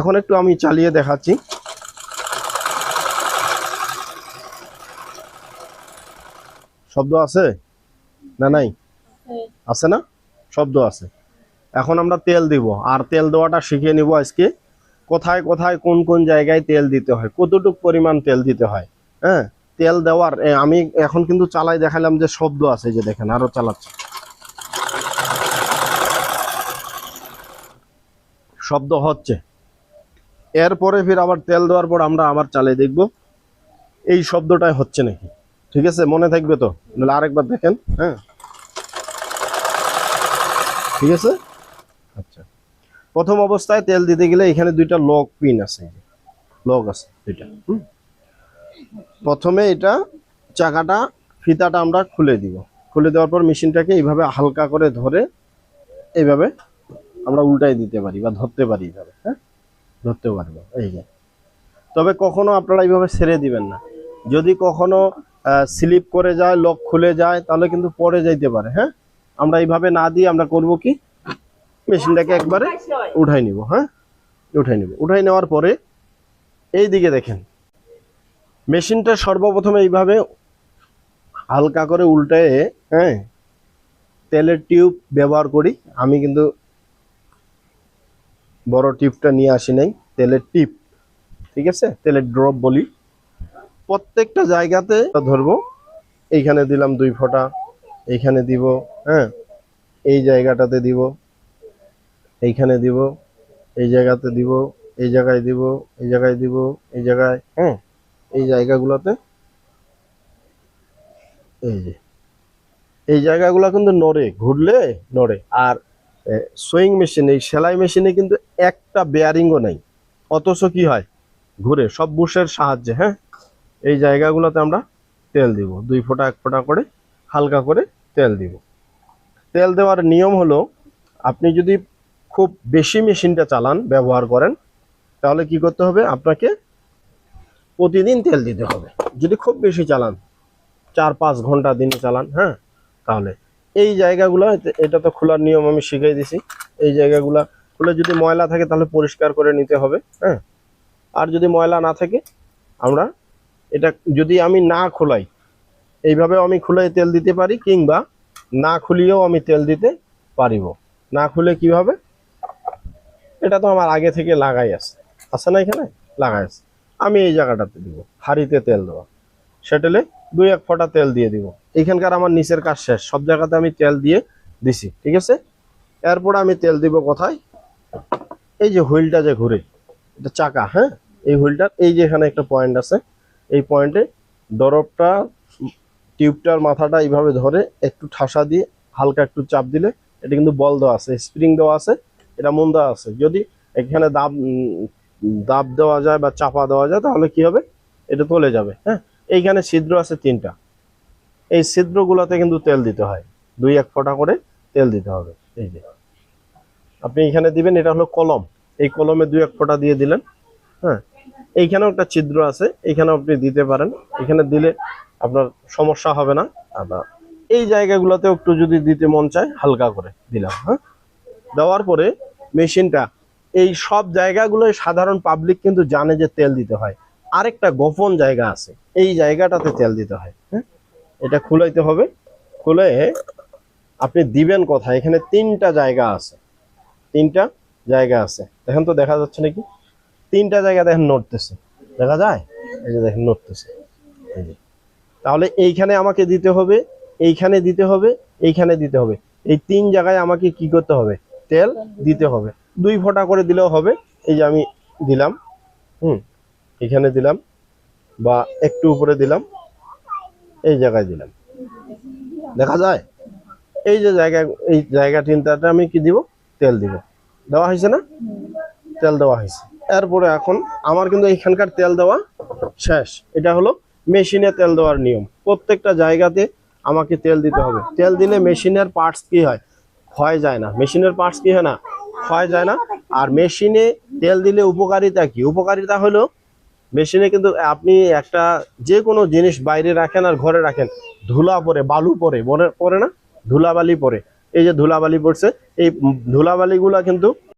এখন একটু আমি চালিয়ে দেখাচ্ছি। শব্দ আছে? না নাই? আছে না? শব্দ আছে। এখন আমরা তেল দিব। আর তেল দেওয়াটা শিখে নিব আজকে। কোথায় কোথায়, কোন কোন জায়গায় তেল দিতে হয়? কতটুক পরিমাণ তেল দিতে হয়? হ্যাঁ? তেল দেওয়ার আমি এখন কিন্তু চালাই দেখালাম যে শব্দ আছে যে দেখেন, আরও চালাচ্ছি। শব্দ হচ্ছে। এরপরে ফির আবার তেল দেওয়ার পর আমরা আবার চালিয়ে দেখব। এই শব্দটাই হচ্ছে নাকি? ঠিক আছে? মনে থাকবে তো? নাহলে আরেকবার দেখেন হ্যাঁ? ঠিক আছে? আচ্ছা। প্রথম অবস্থায় তেল দিতে গেলে এখানে দুইটা লক পিন আছে। লক আছে দুইটা। প্রথমে এটা চাকাটা, ফিতাটা আমরা খুলে দিব। খুলে দেওয়ার পর মেশিনটাকে এইভাবে হালকা করে ধরে এইভাবে আমরা উল্টাই দিতে পারি বা ধরতে পারি এইভাবে হ্যাঁ? ধরতে পারব, এই যে। তবে কখনো আপনারা এইভাবে ছেড়ে দিবেন না। যদি কখনো স্লিপ করে যায়, লক খুলে যায়, তাহলে কিন্তু পড়ে যাইতে পারে হ্যাঁ? আমরা এইভাবে না দিয়ে আমরা করব কি? মেশিনটাকে একবারে উঠাই নিব হ্যাঁ? উঠাই নিব। উঠাই নেওয়ার পরে এই দিকে দেখেন। মেশিনটা সর্বপ্রথমে এইভাবে হালকা করে উল্টায়ে হ্যাঁ? তেলের টিউব ব্যবহার করি। আমি কিন্তু বড় টিপটা নিয়ে আসি নাই, তেলের টিপ, ঠিক আছে? তেলের ড্রপ বলি। প্রত্যেকটা জায়গাতে ধরবো। এইখানে দিলাম দুই ফোঁটা, এইখানে দিব হ্যাঁ? এই জায়গাটাতে দিব, এইখানে দিব, এই জায়গাতে দিব, এই জায়গায় দিব, এই জায়গায় দিব, এই জায়গায় হ্যাঁ? এই জায়গাগুলোতে, এই যে, এই জায়গাগুলো কিন্তু নড়ে, ঘুরলে নড়ে। আর সুইং মেশিন এই সেলাই মেশিনে কিন্তু একটা বেয়ারিংও নেই। অথচ কি হয়? ঘুরে, সব বুশের সাহায্যে হ্যাঁ? এই জায়গাগুলোতে আমরা তেল দিব। দুই ফোঁটা, এক ফোঁটা করে, হালকা করে তেল দিব। তেল দেওয়ার নিয়ম হলো, আপনি যদি খুব বেশি মেশিনটা চালান, ব্যবহার করেন, তাহলে কি করতে হবে? আপনাকে প্রতিদিন তেল দিতে হবে। যদি খুব বেশি চালান, চার পাঁচ ঘণ্টা দিনে চালান হ্যাঁ? তাহলে এই জায়গাগুলো এটা তো খোলার নিয়ম আমি শিখিয়ে দিছি। এই জায়গাগুলা খুলে যদি ময়লা থাকে তাহলে পরিষ্কার করে নিতে হবে হ্যাঁ? আর যদি ময়লা না থাকে, আমরা এটা যদি আমি না খোলাই এইভাবে আমি খুলে তেল দিতে পারি, কিংবা না খুলিয়েও আমি তেল দিতে পারিব। না খুলে কীভাবে? এটা তো আমার আগে থেকে লাগাই আছে। আছে না এখানে? লাগাই আছে। আমি এই জায়গাটাতে দিব, হাঁড়িতে তেল দেওয়া সেটেলে দুই এক ফোঁটা তেল দিয়ে দিব। এখানকার আমার নিচের কাজ শেষ। সব জায়গাতে আমি তেল দিয়ে দিছি, ঠিক আছে? এরপর আমি তেল দিব কোথায়? এই যে হুইলটা যে ঘুরে, এটা চাকা হ্যাঁ? এই হুইলটার, এই যে এখানে একটা পয়েন্ট আছে, এই পয়েন্টে দরবটা, টিউবটার মাথাটা এইভাবে ধরে একটু ঠাসা দিয়ে হালকা একটু চাপ দিলে, এটা কিন্তু বল দেওয়া আছে, স্প্রিং দেওয়া আছে, এটা মন দেওয়া আছে। যদি এখানে দাব দাব দেওয়া যায় বা চাপা দেওয়া যায়, তাহলে কি হবে? এটা চলে যাবে হ্যাঁ? এইখানে ছিদ্র আছে তিনটা। এই ছিদ্রগুলোতে কিন্তু তেল দিতে হয়। দুই এক ফোঁটা করে তেল দিতে হবে। এই যে। আপনি এখানে দিবেন, এটা হলো কলম। এই কলমে দুই এক ফোঁটা দিয়ে দিলেন হ্যাঁ। এইখানেও একটা ছিদ্র আছে, এইখানেও আপনি দিতে পারেন। এখানে দিলে আপনার সমস্যা হবে না। আবার এই জায়গাগুলোতে একটু যদি দিতে মন চায়, হালকা করে দিলাম হ্যাঁ। দেওয়ার পরে মেশিনটা, এই সব জায়গাগুলোয় সাধারণ পাবলিক কিন্তু জানে যে তেল দিতে হয়। আরেকটা গোপন জায়গা আছে, এই জায়গাটাতে তেল দিতে হয় হ্যাঁ। এটা খুলাইতে হবে। খুলে আপনি দিবেন কোথায়? এখানে তিনটা জায়গা আছে। তিনটা জায়গা আছে। দেখেন তো, দেখা যাচ্ছে নাকি? তিনটা জায়গা দেখেন নড়তেছে। দেখা যায়? এই যে দেখেন, নড়তেছে। তাহলে এইখানে আমাকে দিতে হবে, এইখানে দিতে হবে, এইখানে দিতে হবে। এই তিন জায়গায় আমাকে কি করতে হবে? তেল দিতে হবে। দুই ফোঁটা করে দিলেও হবে। এই যে আমি দিলাম, হুম, এখানে দিলাম বা একটু উপরে দিলাম। এই জায়গায় দিলাম। দেখা যায়? এই যে জায়গা, এই জায়গা তিনটাতে আমি কি দিব? তেল দিব। দেওয়া হয়েছে না? তেল দেওয়া হয়েছে। এরপরে এখন আমার কিন্তু এইখানকার তেল দেওয়া শেষ। এটা হলো মেশিনে তেল দেওয়ার নিয়ম। প্রত্যেকটা জায়গাতে আমাকে তেল দিতে হবে। তেল দিলে মেশিনের পার্টস কি হয়? ক্ষয় যায় না। মেশিনের পার্টস কি হয় না? ক্ষয় যায় না। আর মেশিনে তেল দিলে উপকারিতা কি? উপকারিতা হলো মেশিনে কিন্তু আপনি একটা যে কোনো জিনিস বাইরে রাখেন আর ঘরে রাখেন, ধুলা পরে, বালু পরে পরে পরে না? ধুলাবালি পরে। এই যে ধুলাবালি পড়ছে, এই ধুলাবালিগুলা কিন্তু